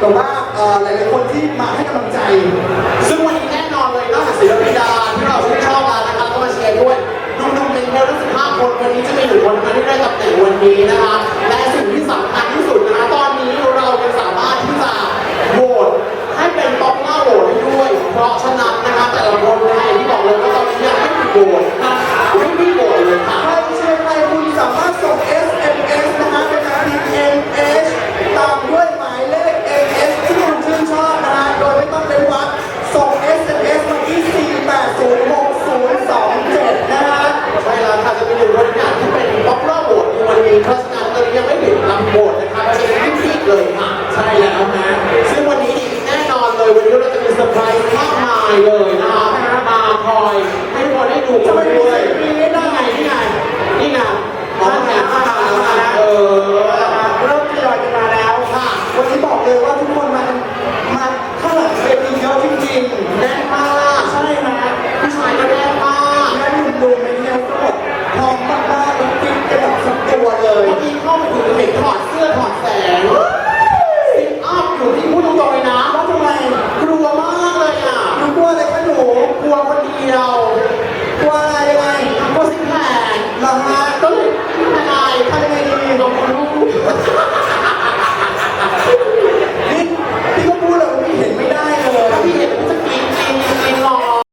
แต่ว่าเหลายๆคนที่มาให้กำลังใจ ซึ่งวันนี้แน่นอนเลยนอกจากศิลปินดาที่เราชื่นชอบมานะครับก็มาแชร์ด้วยนุ่มๆเป็นเทลทั้ง15 คนวันนี้จะมีหนึ่งคนที่ได้ตำแหน่งวันนี้นะายเลยนะคะแพนดาคอยให้คนได้ดูจะไปดู